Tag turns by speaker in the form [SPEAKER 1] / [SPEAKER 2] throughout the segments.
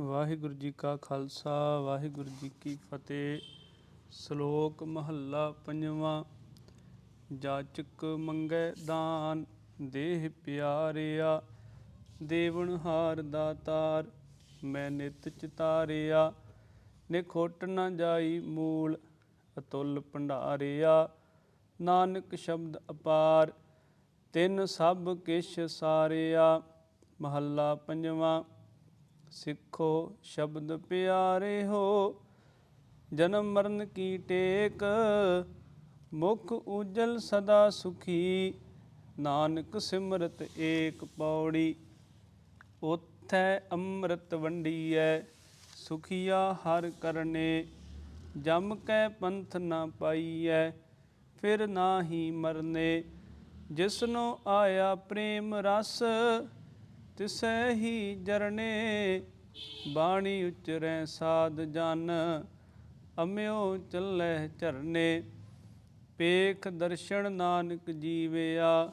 [SPEAKER 1] ਵਾਹਿਗੁਰੂ ਜੀ ਕਾ ਖਾਲਸਾ, ਵਾਹਿਗੁਰੂ ਜੀ ਕੀ ਫਤਿਹ। ਸ਼ਲੋਕ ਮਹੱਲਾ ਪੰਜਵਾਂ, ਜਾਚਕ ਮੰਗੈ ਦਾਨ, ਦੇਹ ਪਿਆਰਿਆ ਦੇਵਨ ਹਾਰ ਦਾਤਾਰ ਮੈਂ ਨਿਤ ਚਿਤਾਰਿਆ, ਨਿਖੋਟ ਨਾ ਜਾਈ ਮੂਲ, ਅਤੁੱਲ ਭੰਡਾਰਿਆ। ਨਾਨਕ ਸ਼ਬਦ ਅਪਾਰ, ਤਿੰਨ ਸਭ ਕਿਛ ਸਾਰਿਆ। ਮਹੱਲਾ ਪੰਜਵਾਂ ਸਿੱਖੋ ਸ਼ਬਦ ਪਿਆਰੇ ਹੋ, ਜਨਮ ਮਰਨ ਕੀ ਟੇਕ, ਮੁਖ ਉਜਲ ਸਦਾ ਸੁਖੀ, ਨਾਨਕ ਸਿਮਰਤ ਏਕ ਪੌੜੀ ਉਥੈ ਅੰਮ੍ਰਿਤ ਵੰਡੀਐ, ਸੁਖੀਆ ਹਰ ਕਰਨੇ, ਜਮ ਕੈ ਪੰਥ ਨਾ ਪਾਈਐ, ਫਿਰ ਨਾਹੀ ਮਰਨੇ, ਜਿਸਨੂੰ ਆਇਆ ਪ੍ਰੇਮ ਰਸ ਤਿਸੈ ਹੀ ਜਰਨੇ, ਬਾਣੀ ਉਚਰੈ ਸਾਧ ਜਨ, ਅਮਿਓ ਚੱਲੈ ਝਰਨੇ। ਪੇਖ ਦਰਸ਼ਨ ਨਾਨਕ ਜੀਵਿਆ,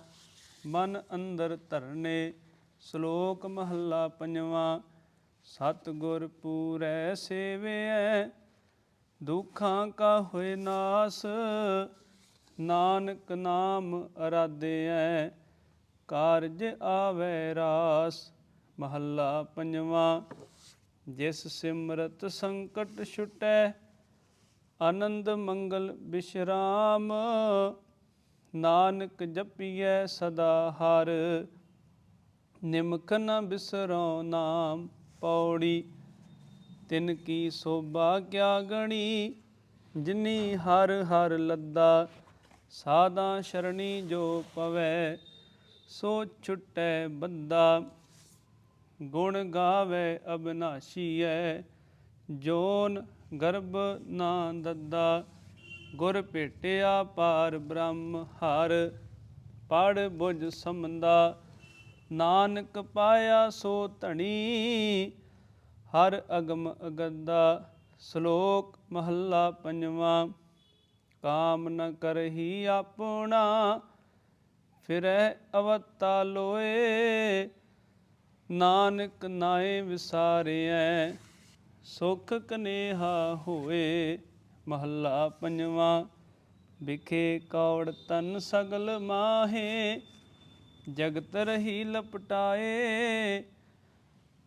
[SPEAKER 1] ਮਨ ਅੰਦਰ ਧਰਨੇ। ਸ਼ਲੋਕ ਮਹੱਲਾ ਪੰਜਵਾਂ ਸਤ ਗੁਰ ਪੂਰੈ ਸੇਵਿਐ, ਦੁਖਾਂ ਕਾ ਹੋਏ ਨਾਸ, ਨਾਨਕ ਨਾਮ ਅਰਾਧਿਐ। ਕਾਰਜ ਆਵੈ ਰਾਸ, ਮਹੱਲਾ ਪੰਜਵਾਂ, ਜਿਸ ਸਿਮਰਤ ਸੰਕਟ ਛੁਟੈ, ਆਨੰਦ ਮੰਗਲ ਬਿਸ਼ਰਾਮ, ਨਾਨਕ ਜਪੀਐ ਸਦਾ ਹਰ ਨਿਮਕ ਨ ਬਿਸਰਉ ਨਾਮ ਪੌੜੀ, ਤਿਨ ਕੀ ਸੋਭਾ ਕਿਆ ਗਣੀ, ਜਿਨੀ ਹਰ ਹਰ ਲੱਦਾ ਸਾਦਾ ਸ਼ਰਣੀ ਜੋ ਪਵੈ ਸੋ ਛੁਟੈ ਬੰਦਾ, ਗੁਣ ਗਾਵੇ ਅਬਨਾਸ਼ੀਐ, ਜੋਨ ਗਰਭ ਨਾ ਦੱਦਾ, ਗੁਰ ਭੇਟਿਆ ਪਾਰ ਬ੍ਰਹਮ ਹਰ ਪੜ ਬੁਝ ਸਮੰਦਾ ਨਾਨਕ ਪਾਇਆ ਸੋ ਧਣੀ, ਹਰ ਅਗਮ ਅਗੰਦਾ, ਸ਼ਲੋਕ ਮਹੱਲਾ ਪੰਜਵਾਂ, ਕਾਮ ਨ ਕਰਹੀ ਆਪਣਾ ਫਿਰੈ ਅਵਤਾ ਲੋਏ, ਨਾਨਕ ਨਾਏ ਵਿਸਾਰਿਐ ਸੁਖ ਕਨੇਹਾ ਹੋਏ, ਮਹੱਲਾ ਪੰਜਵਾਂ, ਵਿਖੇ ਕੌੜ ਤਨ ਸਗਲ ਮਾਹੇ, ਜਗਤ ਰਹੀ ਲਪਟਾਏ,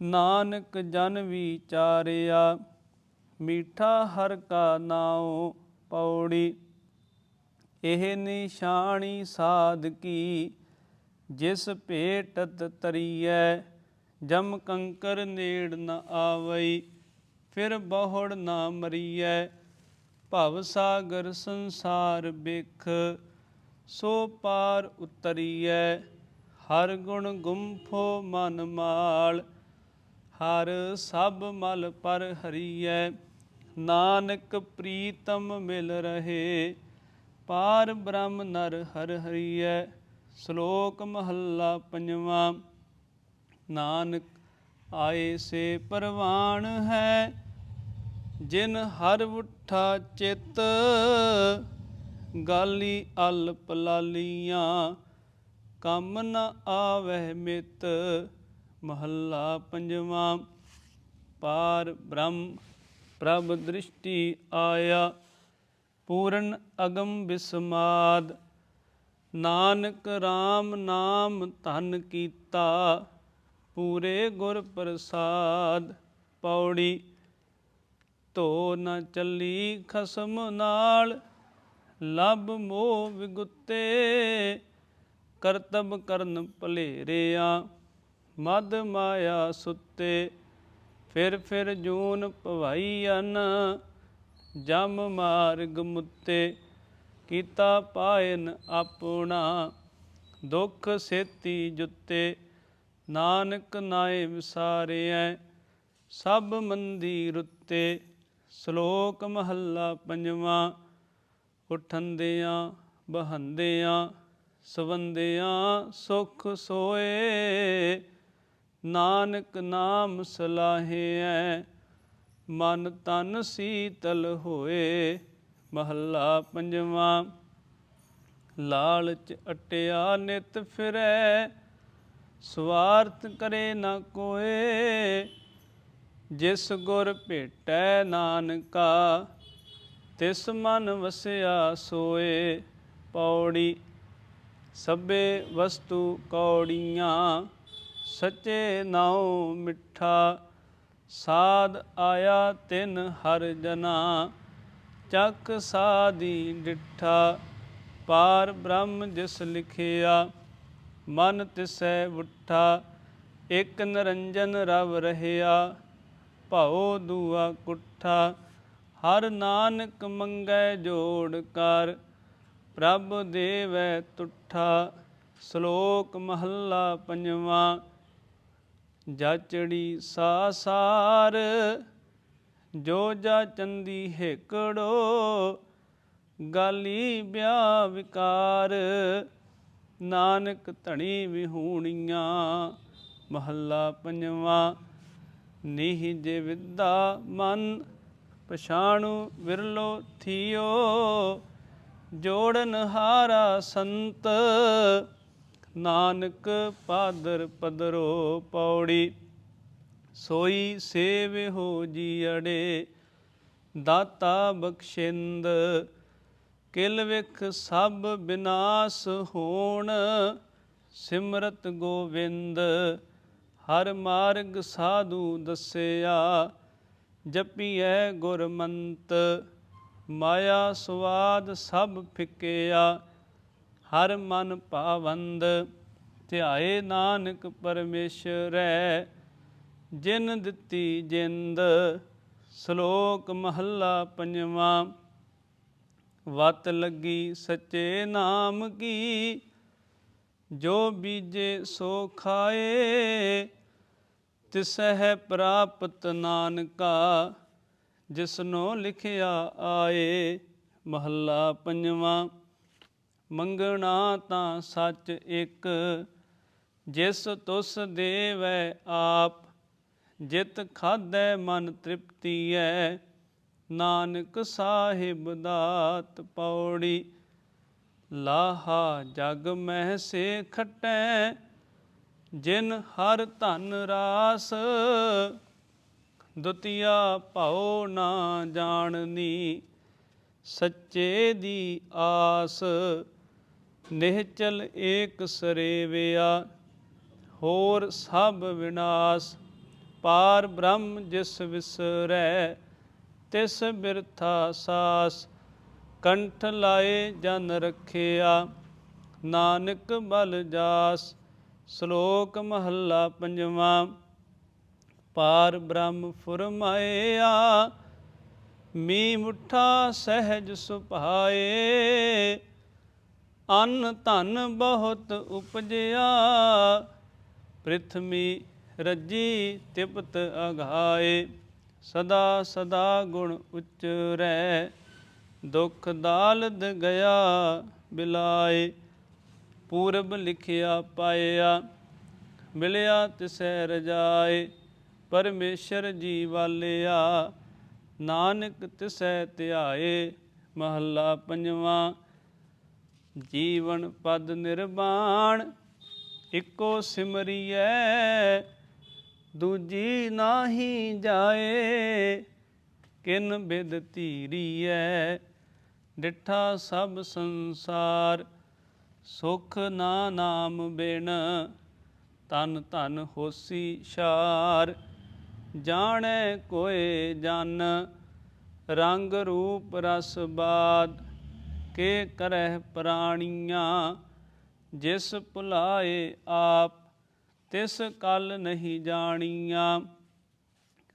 [SPEAKER 1] ਨਾਨਕ ਜਨ ਵਿਚਾਰਿਆ, ਮੀਠਾ ਹਰ ਕਾ ਨਾਉ ਪੌੜੀ। ਇਹ ਨਿਸ਼ਾਨੀ ਸਾਧਕੀ ਜਿਸ ਭੇਟਤ ਤਰੀਐ, ਜਮ ਕੰਕਰ ਨੇੜ ਨ ਆਵਈ, ਫਿਰ ਬਹੁੜ ਨਾ ਮਰੀਐ। ਭਵ ਸਾਗਰ ਸੰਸਾਰ ਬਿਖ, ਸੋ ਪਾਰ ਉਤਰੀਐ। ਹਰ ਗੁਣ ਗੁੰਫੋ ਮਨ ਮਾਲ, ਹਰ ਸਭ ਮਲ ਪਰ ਹਰੀਐ। ਨਾਨਕ ਪ੍ਰੀਤਮ ਮਿਲ ਰਹੇ ਪਾਰ ਬ੍ਰਹਮ ਨਰ ਹਰ ਹਰੀਐ, ਸ਼ਲੋਕ ਮਹੱਲਾ ਪੰਜਵਾਂ। ਨਾਨਕ ਆਏ ਸੇ ਪਰਵਾਨ ਹੈ, ਜਿਨ ਹਰ ਉਠਾ ਚਿਤ, ਗਾਲੀ ਅਲ ਪਲਾਲੀਆਂ, ਕੰਮ ਨ ਆਵਹਿ ਮਿਤ। ਮਹੱਲਾ ਪੰਜਵਾਂ। ਪਾਰ ਬ੍ਰਹਮ, ਪ੍ਰਭ ਦ੍ਰਿਸ਼ਟੀ ਆਇਆ। ਪੂਰਨ ਅਗਮ ਬਿਸਮਾਦ। ਨਾਨਕ RAM ਨਾਮ ਧਨ ਕੀਤਾ, ਪੂਰੇ ਗੁਰ ਪ੍ਰਸਾਦ। ਪੌੜੀ, ਧੋ ਨ ਚੱਲੀ ਖਸਮ ਨਾਲ, ਲਬ ਮੋਹ ਵਿਗੁੱਤੇ। ਕਰਤਬ ਕਰਨ ਭਲੇਰਿਆ, ਮਦ ਮਾਇਆ ਸੁੱਤੇ। ਫਿਰ ਫਿਰ ਜੂਨ ਭਵਾਈ ਅਨ ਜਮ ਮਾਰਗ ਮੁੱਤੇ ਕੀਤਾ ਪਾਇਨ ਆਪਣਾ, ਦੁੱਖ ਸੇਤੀ ਜੁੱਤੇ, ਨਾਨਕ ਨਾਏ ਵਿਸਾਰਿਐ ਸਭ ਮੰਦੀ ਰੁੱਤੇ ਸ਼ਲੋਕ ਮਹੱਲਾ ਪੰਜਵਾਂ, ਉਠੰਦਿਆਂ ਬਹੰਦਿਆਂ, ਸਵੰਦਿਆਂ ਸੁਖ ਸੋਏ, ਨਾਨਕ ਨਾਮ ਸਲਾਹਿਐ ਮਨ ਤਨ ਸੀਤਲ ਹੋਏ, ਮਹੱਲਾ ਪੰਜਵਾਂ। ਲਾਲਚ ਅਟਿਆ ਨਿਤ ਫਿਰੈ, ਸਵਾਰਥ ਕਰੇ ਨਾ ਕੋਏ। ਜਿਸ ਗੁਰ ਭੇਟੈ ਨਾਨਕਾ, ਤਿਸ ਮਨ ਵਸਿਆ ਸੋਏ। ਪੌੜੀ ਸਭੇ ਵਸਤੂ ਕੌੜੀਆਂ, ਸੱਚੇ ਨਾਉ ਮਿੱਠਾ। ਸਾਧ ਆਇਆ ਤਿਨ ਹਰ ਜਨਾ, ਚੱਕ ਸਾਦੀ ਡਿਠਾ, ਪਾਰ ਬ੍ਰਹਮ ਜਿਸ ਲਿਖਿਆ, ਮਨ ਤਿਸੈ ਉਠਾ, ਇਕ ਨਿਰੰਜਨ ਰਵ ਰਹਿਆ, ਭਉ ਦੂਆ ਕੁੱਠਾ, ਹਰ ਨਾਨਕ ਮੰਗੈ ਜੋੜ ਕਰ, ਪ੍ਰਭ ਦੇਵੈ ਤੁਠਾ, ਸ਼ਲੋਕ ਮਹੱਲਾ ਪੰਜਵਾਂ ਜਾਚੜੀ ਸਾਸਾਰ, ਜੋ ਜਾ ਚੰਦੀ ਹੇਕੜੋ, ਗਾਲੀ ਬਿਆ ਵਿਕਾਰ। ਨਾਨਕ ਧਣੀ ਵਿਹੂਣੀਆਂ, ਮਹੱਲਾ ਪੰਜਵਾਂ, ਨੀਹ ਜੇ ਵਿਦਾ ਮਨ, ਪਛਾਣੂ ਵਿਰਲੋ ਥਿਓ। ਜੋੜਨ ਹਾਰਾ ਸੰਤ ਨਾਨਕ ਪਾਦਰ ਪਦਰੋ ਪੌੜੀ, ਸੋਈ ਸੇਵ ਹੋ ਜੀ ਅੜੇ। ਦਾਤਾ ਬਖਸ਼ਿੰਦ, ਕਿਲ ਵਿਖ ਸਭ ਬਿਨਾਸ਼ ਹੋਣ। ਸਿਮਰਤ ਗੋਵਿੰਦ, ਹਰ ਮਾਰਗ ਸਾਧੂ ਦੱਸਿਆ। ਜਪੀਐ ਗੁਰਮੰਤ, ਮਾਇਆ ਸਵਾਦ ਸਭ ਫਿੱਕਿਆ। ਹਰ ਮਨ ਪਾਵੰਦ, ਧਿਆਏ ਨਾਨਕ ਪਰਮੇਸ਼ਰੈ, ਜਿਨ ਦਿੱਤੀ ਜਿੰਦ, ਸ਼ਲੋਕ ਮਹੱਲਾ ਪੰਜਵਾਂ, ਵਤ ਲੱਗੀ ਸੱਚੇ ਨਾਮ ਕੀ, ਜੋ ਬੀਜੇ ਸੋ ਖਾਏ, ਤਿਸਹਿ ਪ੍ਰਾਪਤ ਨਾਨਕਾ, ਜਿਸਨੋ ਲਿਖਿਆ ਆਏ, ਮਹੱਲਾ ਪੰਜਵਾਂ। ਮੰਗਣਾ ਤਾਂ ਸੱਚ ਇੱਕ। ਜਿਸ ਤੁਸ ਦੇਵੈ ਆਪ, ਜਿਤ ਖਾਧੈ ਮਨ ਤ੍ਰਿਪਤੀ ਤ੍ਰਿਪਤੀਐ। ਨਾਨਕ ਸਾਹਿਬ ਦਾਤ ਪੌੜੀ, ਲਾਹਾ ਜਗ ਮਹਿ ਸੇ ਖਟੈ। ਜਿਨ ਹਰ ਧਨ ਰਾਸ, ਦੁਤੀਆ ਭਉ ਨਾ ਜਾਣਨੀ। ਸੱਚੇ ਦੀ ਆਸ ਨਿਹਚਲ ਏਕ ਸਰੇਵਿਆ, ਹੋਰ ਸਭ ਵਿਨਾਸ਼। ਪਾਰ ਬ੍ਰਹਮ ਜਿਸ ਵਿਸਰੈ, ਤਿਸ ਬਿਰਥਾ ਸਾਸ। ਕੰਠ ਲਾਏ ਜਨ ਰਖਿਆ, ਨਾਨਕ ਬਲ ਜਾਸ। ਸ਼ਲੋਕ ਮਹੱਲਾ ਪੰਜਵਾਂ, ਪਾਰ ਬ੍ਰਹਮ ਫੁਰਮਾਇਆ ਮੀ ਮੁਠਾ ਸਹਿਜ ਸੁਭਾਏ। ਅੰਨ ਧਨ ਬਹੁਤ ਉਪਜਿਆ ਪ੍ਰਿਥਵੀ ਰੱਜੀ ਤਿਪਤ ਅਘਾਏ ਸਦਾ ਸਦਾ ਗੁਣ ਉਚਰੈ ਦੁਖ ਦਾਲਦ ਗਿਆ ਬਿਲਾਏ, ਪੂਰਬ ਲਿਖਿਆ ਪਾਇਆ, ਮਿਲਿਆ ਤਿਸੈ ਰਜਾਏ, ਪਰਮੇਸ਼ਰ ਜੀ ਵਾਲਿਆ, ਨਾਨਕ ਤਿਸੈ ਧਿਆਏ, ਮਹੱਲਾ ਪੰਜਵਾਂ ਜੀਵਨ ਪਦ ਨਿਰਵਾਣ, ਇੱਕੋ ਸਿਮਰੀਐ, ਦੂਜੀ ਨਾਹੀ ਜਾਏ, ਕਿਨ ਬਿਦ ਧੀਰੀਐ, ਡਿਠਾ ਸਭ ਸੰਸਾਰ, ਸੁਖ ਨਾ ਨਾਮ ਬਿਨ ਤਨ ਧਨ ਹੋਸੀ ਸ਼ਾਰ। ਜਾਣੈ ਕੋਏ ਜਨ, ਰੰਗ ਰੂਪ ਰਸ ਬਾਦ ਕੇ ਕਰਹਿ ਪ੍ਰਾਣੀਆਂ, ਜਿਸ ਭੁਲਾਏ ਆਪ, ਤਿਸ ਕਲ ਨਹੀਂ ਜਾਣੀਆਂ।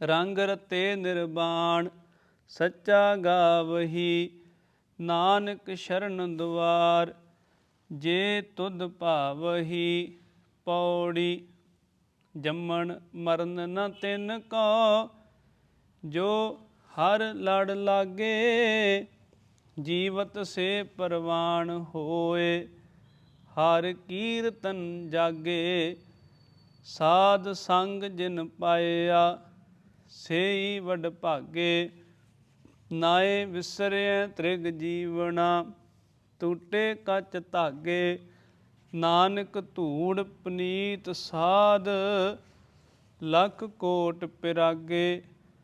[SPEAKER 1] ਰੰਗ ਰਤੇ ਨਿਰਬਾਣ, ਸੱਚਾ ਗਾਵਹੀ, ਨਾਨਕ ਸ਼ਰਨ ਦੁਆਰ ਜੇ ਤੁਧ ਭਾਵਹੀ ਪੌੜੀ। ਜੰਮਣ ਮਰਨ ਨ ਤਿਨ ਕੋ, ਜੋ ਹਰ ਲੜ ਲਾਗੇ ਜੀਵਤ ਸੇ ਪਰਵਾਨ ਹੋਏ, ਹਰ ਕੀਰਤਨ ਜਾਗੇ, ਸਾਧ ਸੰਗ ਜਿਨ ਪਾਇਆ, ਸੇਈ ਵਡ ਭਾਗੇ, ਨਾਏ ਵਿਸਰਿਐ ਤ੍ਰਿਗ ਜੀਵਣਾ, ਟੂਟੇ ਕੱਚ ਧਾਗੇ, ਨਾਨਕ ਧੂੜ ਪਨੀਤ ਸਾਧ, ਲੱਖ ਕੋਟ ਪਿਰਾਗੇ,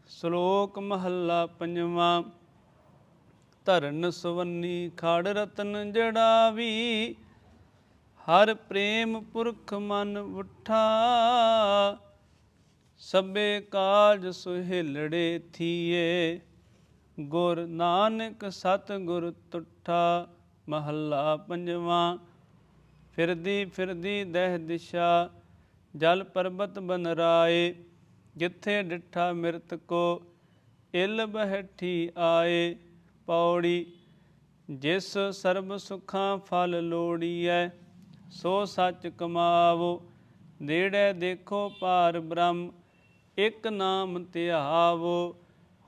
[SPEAKER 1] ਸ਼ਲੋਕ ਮਹੱਲਾ ਪੰਜਵਾਂ ਧਰਨ ਸੁਵੰਨੀ ਖੜ ਰਤਨ ਜੜਾਵੀ, ਹਰ ਪ੍ਰੇਮ ਪੁਰਖ ਮਨ ਉਠਾ। ਸਭੇ ਕਾਜ ਸੁਹਿਲੜੇ ਥੀਏ, ਗੁਰ ਨਾਨਕ ਸਤ ਗੁਰ ਤੁਠਾ। ਮਹੱਲਾ ਪੰਜਵਾਂ, ਫਿਰਦੀ ਫਿਰਦੀ ਦਹਿ ਦਿਸ਼ਾ, ਜਲ ਪਰਬਤ ਬਨਰਾਏ, ਜਿੱਥੇ ਡਿਠਾ ਮਿਰਤ ਕੋ, ਇਲ ਬਹਿਠੀ ਆਏ। ਪੌੜੀ, ਜਿਸ ਸਰਬ ਸੁਖਾਂ ਫਲ ਲੋੜੀਐ, ਸੋ ਸੱਚ ਕਮਾਵੋ। ਨੇੜੇ ਦੇਖੋ ਪਾਰ ਬ੍ਰਹਮ, ਇਕ ਨਾਮ ਧਿਆਵੋ।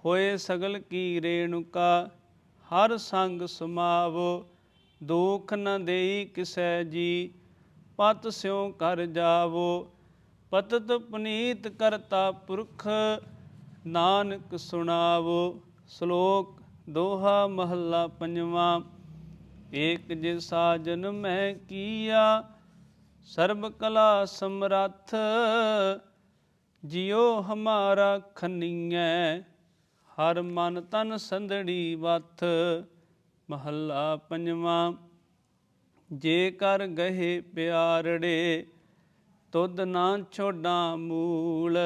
[SPEAKER 1] ਹੋਏ ਸਗਲ ਕੀ ਰੇਣੁਕਾ, ਹਰ ਸੰਗ ਸਮਾਵੋ। ਦੁਖ ਨ ਦੇਈ ਕਿਸੈ ਜੀ, ਪਤ ਸਿਉ ਕਰ ਜਾਵੋ। ਪਤਤ ਪੁਨੀਤ ਕਰਤਾ ਪੁਰਖ, ਨਾਨਕ ਸੁਣਾਵੋ। ਸ਼ਲੋਕ ਦੋਹਾ ਮਹੱਲਾ ਪੰਜਵਾਂ, ਏਕ ਜੇ ਸਾਜਨ ਮੈਂ ਕੀਆ, ਸਰਬ ਕਲਾ ਸਮਰੱਥ, ਜਿਉ ਹਮਾਰਾ ਖਨੀਐ, ਹਰ ਮਨ ਤਨ ਸੰਧੜੀ ਵਥ। ਮਹੱਲਾ ਪੰਜਵਾਂ, ਜੇ ਕਰ ਗਏ ਪਿਆਰੜੇ, ਤੁਧ ਨਾ ਛੋਡਾਂ ਮੂਲ,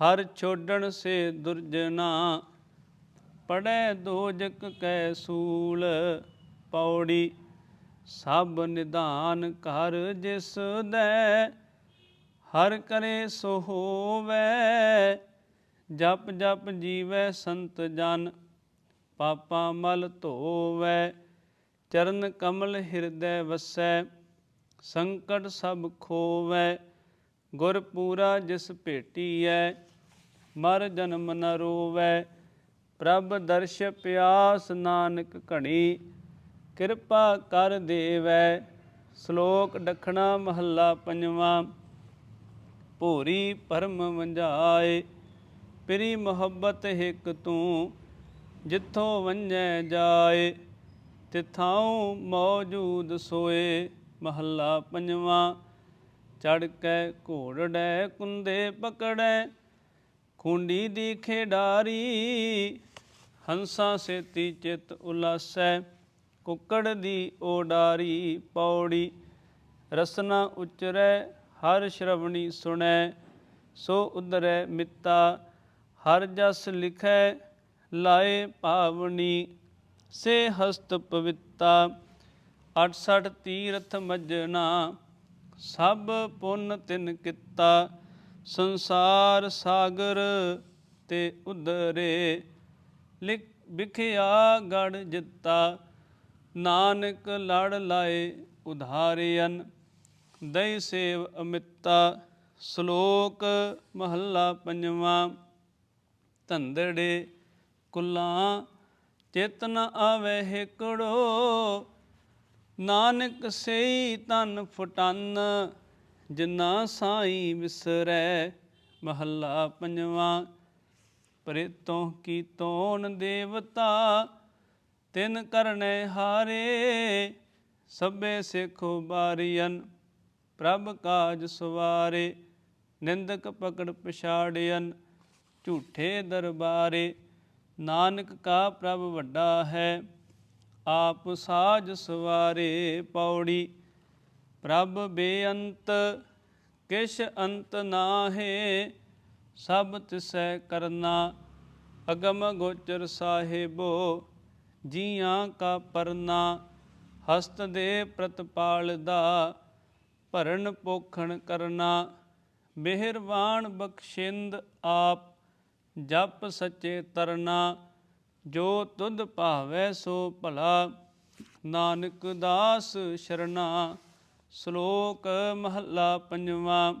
[SPEAKER 1] ਹਰ ਛੋਡਣ ਸੇ ਦੁਰਜਨਾ। ਪੜੈ ਦੋਜਕ ਕੈ ਸੂਲ, ਪੌੜੀ ਸਭ ਨਿਧਾਨ ਕਰ ਜਿਸ ਦੈ, ਹਰ ਕਰੇ ਸੋ ਹੋਵੈ, ਜਪ ਜਪ ਜੀਵੈ ਸੰਤ ਜਨ, ਪਾਪਾ ਮਲ ਧੋਵੈ, ਚਰਨ ਕਮਲ ਹਿਰਦੈ ਵਸੈ, ਸੰਕਟ ਸਭ ਖੋਵੈ, ਗੁਰ ਪੂਰਾ ਜਿਸ ਭੇਟੀਐ, ਮਰ ਜਨਮ ਨ ਰੋਵੈ ਪ੍ਰਭ ਦਰਸ਼ ਪਿਆਸ ਨਾਨਕ ਘਣੀ, ਕਿਰਪਾ ਕਰ ਦੇਵੈ ਸ਼ਲੋਕ ਡਖਣਾ ਮਹੱਲਾ ਪੰਜਵਾਂ, ਭੂਰੀ ਪਰਮ ਵੰਜਾਏ ਪਿਰੀ ਮੁਹੱਬਤ ਹਿਕ ਤੂੰ ਜਿੱਥੋਂ ਵੰਜੈ ਜਾਏ, ਤਿਥਾਉ ਮੌਜੂਦ ਸੋਏ, ਮਹੱਲਾ ਪੰਜਵਾਂ ਚੜ ਕੇ ਘੋੜੜੈ ਕੁੰਦੇ ਪਕੜੈ ਖੁੰਡੀ ਦੀ ਖੇਡਾਰੀ, ਹੰਸਾਂ ਸੇਤੀ ਚਿਤ ਉਲਾਸੈ, ਕੁੱਕੜ ਦੀ ਓਡਾਰੀ ਪੌੜੀ, ਰਸਨਾ ਉਚਰੈ, ਹਰ ਸ਼ਰਵਣੀ ਸੁਣੈ, ਸੋ ਉਦਰੈ ਮਿੱਤਾ, ਹਰ ਜਸ ਲਿਖੈ, ਲਾਏ ਭਾਵਨੀ, ਸੇ ਹਸਤ ਪਵਿੱਤਾ 68 ਤੀਰਥ ਮਜਨਾ, ਸਭ ਪੁੰਨ ਤਿਨ ਕੀਤਾ ਸੰਸਾਰ ਸਾਗਰ ਤੇ ਉਦਰੇ ਲਿਖ ਵਿਖਿਆ ਗੜ ਜਿੱਤਾ, ਨਾਨਕ ਲੜ ਲਾਏ ਉਧਾਰਿਅਨ ਦਈ ਸੇਵ ਅਮਿਤਾ, ਸ਼ਲੋਕ ਮਹੱਲਾ ਪੰਜਵਾਂ, ਧੰਦੜੇ ਕੁਲਾਂ ਚੇਤਨ ਆਵੇ ਹਿਕੜੋ, ਨਾਨਕ ਸਈ ਤਨ ਫਟਨ ਜਿਨਾ ਸਾਈ ਵਿਸਰੈ ਮਹੱਲਾ ਪੰਜਵਾਂ, ਪ੍ਰਿਤੋਂ ਕੀ ਤੋਨ ਦੇਵਤਾ, ਤਿਨ ਕਰਨੇ ਹਾਰੇ, ਸਭੇ ਸਿਖੋ ਬਾਰੀਅਨ, ਪ੍ਰਭ ਕਾਜ ਸਵਾਰੇ, ਨਿੰਦਕ ਪਕੜ ਪਛਾੜਿਅਨ, ਝੂਠੇ ਦਰਬਾਰੇ, ਨਾਨਕ ਕਾ ਪ੍ਰਭ ਵੱਡਾ ਹੈ, ਆਪ ਸਾਜ ਸਵਾਰੇ ਪੌੜੀ ਪ੍ਰਭ ਬੇਅੰਤ, ਕਿਛ ਅੰਤ ਨਾਹੇ, ਸਭ ਤਿਸੈ ਕਰਨਾ, ਅਗਮ ਗੋਚਰ ਸਾਹਿਬੋ, ਜੀਆਂ ਕਾ ਪਰਨਾ, ਹਸਤ ਦੇ ਪ੍ਰਤਪਾਲ ਦਾ, ਭਰਨ ਪੋਖਣ ਕਰਨਾ, ਮਿਹਰਬਾਨ ਬਖਸ਼ਿੰਦ ਆਪ, ਜਪ ਸੱਚੇ ਤਰਨਾ, ਜੋ ਤੁਧ ਭਾਵੈ ਸੋ ਭਲਾ, ਨਾਨਕ ਦਾਸ ਸ਼ਰਨਾ। ਸ਼ਲੋਕ ਮਹੱਲਾ ਪੰਜਵਾਂ,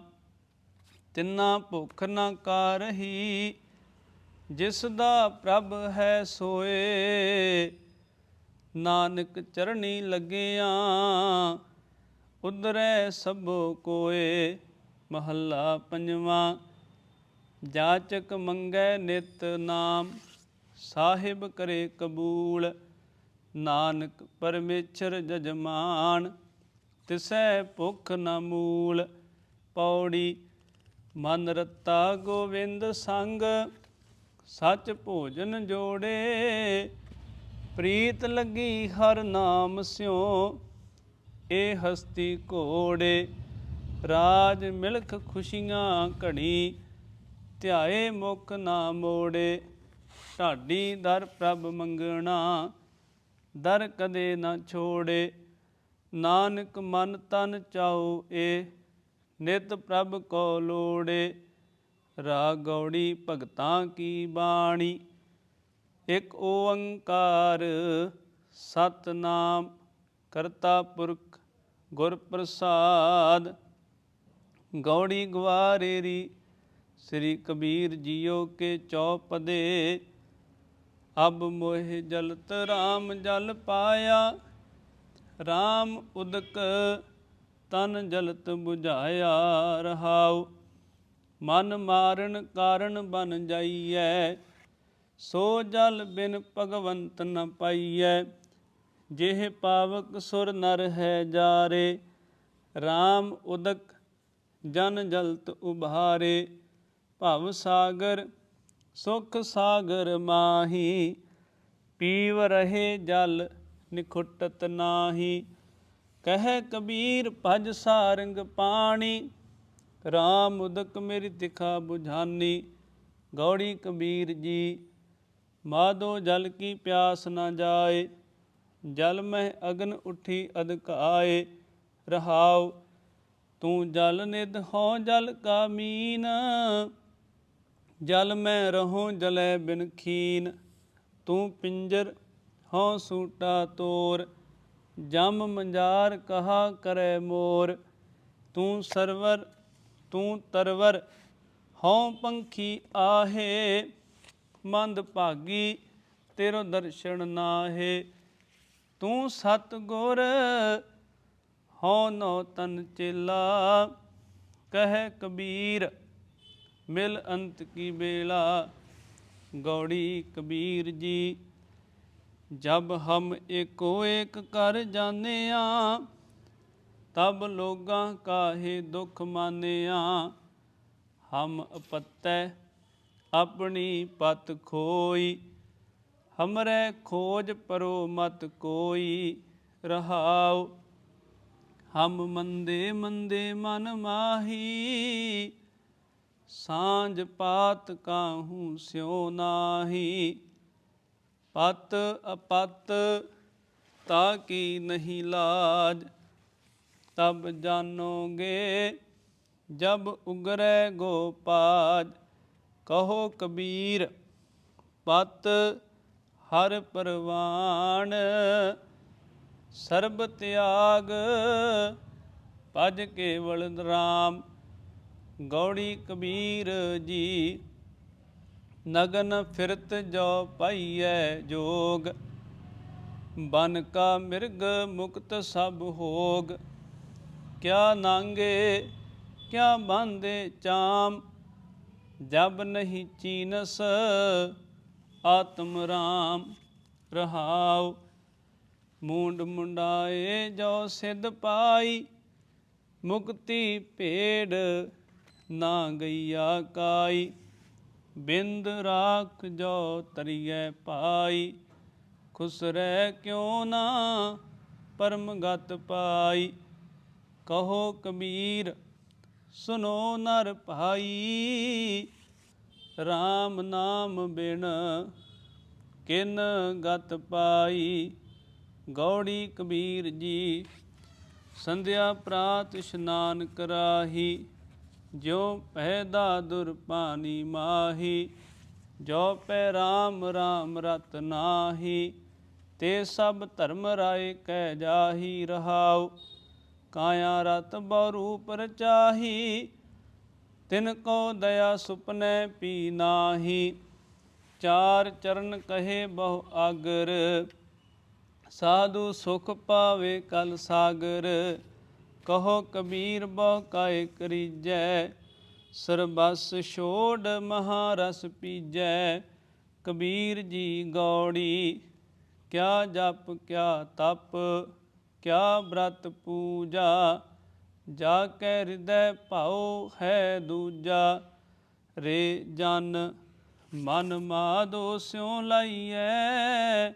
[SPEAKER 1] ਤਿੰਨਾ ਭੁੱਖ ਨਾ ਕਾਰਹੀ ਜਿਸ ਦਾ ਪ੍ਰਭ ਹੈ ਸੋਏ। ਨਾਨਕ ਚਰਣੀ ਲੱਗਿਆ ਉਦਰੈ ਸਭੋ ਕੋਏ। ਮਹੱਲਾ ਪੰਜਵਾਂ, ਜਾਚਕ ਮੰਗੈ ਨਿਤ ਨਾਮ, ਸਾਹਿਬ ਕਰੇ ਕਬੂਲ। ਨਾਨਕ ਪਰਮੇਸ਼ਰ ਜਜਮਾਨ ਤਿਸੈ ਭੁਖ ਨ ਮੂਲ, ਪੌੜੀ ਮਨ ਰਤਾ ਗੋਵਿੰਦ ਸੰਗ, ਸੱਚ ਭੋਜਨ ਜੋੜੇ। ਪ੍ਰੀਤ ਲੱਗੀ ਹਰ ਨਾਮ ਸਿਓ ਇਹ ਹਸਤੀ ਘੋੜੇ। ਰਾਜ ਮਿਲਖ ਖੁਸ਼ੀਆਂ ਘੜੀ, ਧਿਆਏ ਮੁਖ ਨਾ ਮੋੜੇ। ਢਾਡੀ ਦਰ ਪ੍ਰਭ ਮੰਗਣਾ, ਦਰ ਕਦੇ ਨਾ ਛੋੜੇ। ਨਾਨਕ ਮਨ ਤਨ ਚਾਉ ਏ, ਨਿਤ ਪ੍ਰਭ ਕੋ ਲੋੜੇ ਰਾਗ ਗੌੜੀ ਭਗਤਾਂ ਕੀ ਬਾਣੀ। ਇਕ ਓੰਕਾਰ ਸਤਨਾਮ ਕਰਤਾ ਪੁਰਖ ਗੁਰ ਪ੍ਰਸਾਦ। ਗੌੜੀ ਗਵਾਰੇਰੀ ਸ੍ਰੀ ਕਬੀਰ ਜੀਓ ਕੇ ਚੌਪਦੇ ਅਬ ਮੋਹਿ ਜਲਤ RAM ਜਲ ਪਾਇਆ। RAM ਉਦਕ ਤਨ ਜਲਤ 부ਝਾਇਆ ਰਹਾਉ, ਮਨ ਮਾਰਨ ਕਾਰਨ ਬਨ ਜਾਈਐ, ਸੋ ਜਲ ਬਿਨ ਭਗਵੰਤ ਨ ਪਾਈਐ, ਜਿਹ ਪਾਵਕ ਸੁਰ ਨਰ ਹੈ ਜਾਰੇ RAM ਉਦਕ ਜਨ ਜਲਤ ਉਭਾਰੇ, ਭਵ ਸਾਗਰ ਸੁਖ ਸਾਗਰ ਮਾਹੀ, ਪੀਵ ਰਹੇ ਜਲ ਨਿਖੁੱਟਤ ਨਾਹੀ, ਕਹਿ ਕਬੀਰ ਭਜ ਸਾਰੰਗ ਪਾਣੀ, ਰਾਮ ਉਦਕ ਮੇਰੀ ਤਿਖਾ 부ਝਾਨੀ ਗੌੜੀ ਕਬੀਰ ਜੀ, ਮਾਦੋ ਜਲ ਕੀ ਪਿਆਸ ਨਾ ਜਾਏ, ਜਲ ਮਹਿ ਅਗਨ ਉਠੀ ਅਦਕਾਏ ਰਹਾਉ ਤੂੰ ਜਲ ਨਿਧ ਹੋ ਜਲ ਕਾ ਮੀਨ, ਜਲ ਮੈਂ ਰਹੂੰ ਜਲੇ ਬਿਨ ਖੀਨ, ਤੂੰ ਪਿੰਜਰ ਹਉ ਸੂਟਾ ਤੋਰ, ਜਮ ਮੰਜਾਰ ਕਹਾ ਕਰੈ ਮੋਰ। ਤੂੰ ਸਰਵਰ, ਤੂੰ ਤਰਵਰ, ਹਉ ਪੰਖੀ ਆਹੇ, ਮੰਦ ਭਾਗੀ ਤੇਰੋ ਦਰਸ਼ਨ ਨਾਹੇ। ਤੂੰ ਸਤ ਗੁਰ, ਹਉ ਨੋ ਤਨ ਚੇਲਾ, ਕਹਿ ਕਬੀਰ, ਮਿਲ ਅੰਤ ਕੀ ਬੇਲਾ ਗੌੜੀ ਕਬੀਰ ਜੀ। ਜਬ ਹਮ ਏਕੋ ਏਕ ਕਰ ਜਾਣਿਆ, ਤਬ ਲੋਗਾਂ ਕਾਹੇ ਦੁਖ ਮਾਨਿਆ। ਹਮ ਅਪਤੈ ਆਪਣੀ ਪਤ ਖੋਈ, ਹਮਰੇ ਖੋਜ ਪਰੋ ਮਤ ਕੋਈ ਰਹਾਉ। ਹਮ ਮੰਦੇ ਮੰਦੇ ਮਨ ਮਾਹੀ, ਸਾਂਝ ਪਾਤ ਕਾਹੂ ਸਿਓ ਨਾਹੀ। ਪਤ ਅਪਤ ਤਾ ਕੀ ਨਹੀਂ ਲਾਜ? ਤਬ ਜਾਣੋਗੇ, ਜਬ ਉਗਰੈ ਗੋਪਾਜ, ਕਹੋ ਕਬੀਰ, ਪਤ ਹਰ ਪਰਵਾਨ, ਸਰਬ ਤਿਆਗ, ਭਜ ਕੇਵਲ RAM ਗੌੜੀ ਕਬੀਰ ਜੀ। ਨਗਨ ਫਿਰਤ ਜੋ ਪਾਈਐ ਜੋਗ, ਬਨ ਕਾ ਮਿਰਗ ਮੁਕਤ ਸਭ ਹੋਗ। ਕਿਆ ਨਾਂਗੇ, ਕਿਆ ਬੰਦੇ ਚਾਮ, ਜਬ ਨਹੀਂ ਚੀਨਸ ਆਤਮ ਰਾਮ ਰਹਾਉ। ਮੂੰਡ ਮੁੰਡਾਏ ਜੋ ਸਿੱਧ ਪਾਈ, ਮੁਕਤੀ ਭੇੜ ਨਾ ਗਈਆ ਕਾਈ। ਬਿੰਦ ਰਾਖ ਜੋ ਤਰੀਐ ਪਾਈ ਖੁਸਰੈ ਕਿਉ ਨਾ ਪਰਮਗਤ ਪਾਈ। ਕਹੋ ਕਬੀਰ, ਸੁਨੋ ਨਰ ਭਾਈ। RAM ਨਾਮ ਬਿਨ ਕਿਨ ਗਤ ਪਾਈ। ਗੌੜੀ ਕਬੀਰ ਜੀ, ਸੰਧਿਆ ਪ੍ਰਾਤ ਇਸ਼ਨਾਨ ਕਰਾਹੀ। ਜੋ ਪਹਿਦਾ ਦੁਰ ਪਾਣੀ ਮਾਹੀ, ਜੋ ਪੈ ਰਾਮ ਰਾਮ ਰਤ ਨਾਹੀ, ਤੇ ਸਭ ਧਰਮ ਰਾਏ ਕਹਿ ਜਾਹੀ ਰਹਾਉ, ਕਾਇਆ ਰਤ ਬਹੁ ਰੂਪ ਰਚਾਹੀ, ਤਿਨ ਕੋ ਦਇਆ ਸੁਪਨੇ ਪੀ ਨਾਹੀ, ਚਾਰ ਚਰਨ ਕਹੇ ਬਹੁ ਆਗਰ, ਸਾਧੂ ਸੁਖ ਪਾਵੇ ਕਲ ਸਾਗਰ ਕਹੋ ਕਬੀਰ ਬਹੁ ਕਾਇ ਕਰੀਜੈ, ਸਰਬਸ ਛੋੜ ਮਹਾਰਸ ਪੀਜੈ। ਕਬੀਰ ਜੀ ਗੌੜੀ, ਕਿਆ ਜਪ, ਕਿਆ ਤਪ, ਕਿਆ ਬ੍ਰਤ ਪੂਜਾ, ਜਾ ਕੈ ਹਿਰਦੈ ਭਾਉ ਹੈ ਦੂਜਾ, ਰੇ ਜਨ ਮਨ ਮਾਦੋ ਸਿਉ ਲਾਈਐ।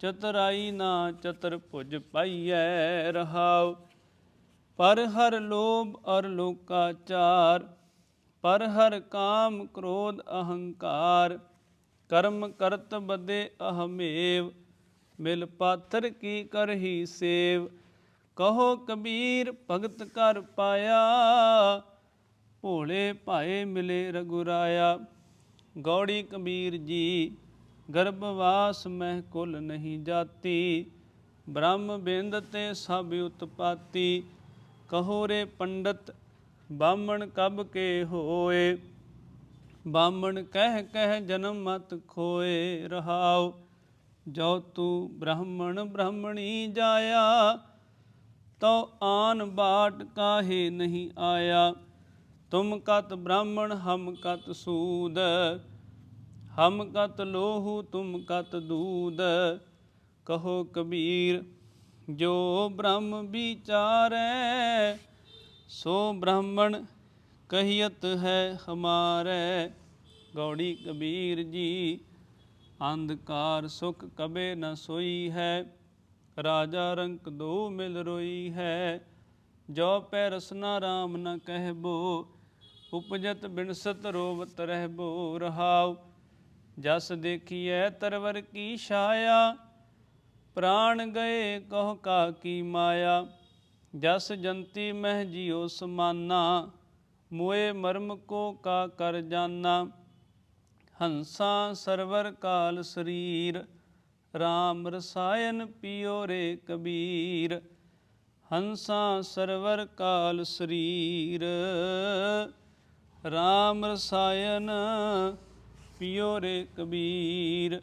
[SPEAKER 1] ਚਤਰਾਈ ਨਾ ਚਤਰ ਭੁਜ ਪਾਈਐ ਰਹਾਉ। ਪਰ ਹਰ ਲੋਭ ਅਰ ਲੋਕਾਚਾਰ, ਪਰ ਹਰ ਕਾਮ ਕ੍ਰੋਧ ਅਹੰਕਾਰ, ਕਰਮ ਕਰਤ ਬਦੇ ਅਹਮੇਵ, ਮਿਲ ਪਾਥਰ ਕੀ ਕਰਹੀ ਸੇਵ, ਕਹੋ ਕਬੀਰ ਭਗਤ ਕਰ ਪਾਇਆ, ਭੋਲੇ ਭਾਏ ਮਿਲੇ ਰਗੁਰਾਇਆ। ਗੌੜੀ ਕਬੀਰ ਜੀ ਗਰਭਵਾਸ ਮਹਿ ਕੁਲ ਨਹੀਂ ਜਾਤੀ, ਬ੍ਰਹਮ ਬਿੰਦ ਤੇ ਸਭ ਉਤਪਾਤੀ ਕਹੋ ਰੇ ਪੰਡਤ, ਬਾਹਮਣ ਕਬ ਕੇ ਹੋਏ? ਬਾਮਣ ਕਹਿ ਕਹਿ ਜਨਮ ਮਤ ਖੋਏ ਰਹਾਉ। ਜੋ ਤੂੰ ਬ੍ਰਾਹਮਣ ਬ੍ਰਾਹਮਣੀ ਜਾਇਆ ਤੋ ਆਨ ਬਾਟ ਕਾਹੇ ਨਹੀਂ ਆਇਆ। ਤੁਮ ਕਤ ਬ੍ਰਾਹਮਣ, ਹਮ ਕਤ ਸੂਦ। ਹਮ ਕਤ ਲੋਹੂ, ਤੁਮ ਕਤ ਦੂਦ। ਕਹੋ ਕਬੀਰ ਜੋ ਬ੍ਰਹਮ ਵਿਚਾਰੈ, ਸੋ ਬ੍ਰਾਹਮਣ ਕਹੀਅਤ ਹੈ ਹਮਾਰੇ। ਗੌੜੀ ਕਬੀਰ ਜੀ, ਅੰਧਕਾਰ ਸੁਖ ਕਬੇ ਨ ਸੋਈ ਹੈ, ਰਾਜਾ ਰੰਕ ਦੋ ਮਿਲ ਰੋਈ ਹੈ। ਜੋ ਪੈ ਰਸਨਾ ਰਾਮ ਨ ਕਹਿਬੋ, ਉਪਜਤ ਬਿਨਸਤ ਰੋਵਤ ਰਹਿਬੋ। ਰਹਾਉ, ਜਸ ਦੇਖੀਐ ਤਰਵਰ ਕੀ ਛਾਇਆ ਪ੍ਰਾਣ ਗਏ ਕਹ ਕਾ ਕੀ ਮਾਇਆ, ਜਸ ਜੰਤੀ ਮਹਿ ਜਿਉ ਸਮਾਨਾ, ਮੋਏ ਮਰਮ ਕੋ ਕਾ ਕਰ ਜਾਨਾ। ਹੰਸਾ ਸਰਵਰ ਕਾਲ ਸਰੀਰ RAM ਰਸਾਇਨ ਪਿਓ ਰੇ ਕਬੀਰ। ਹੰਸਾ ਸਰਵਰ ਕਾਲ ਸਰੀਰ RAM ਰਸਾਇਨ ਪਿਓ ਰੇ ਕਬੀਰ।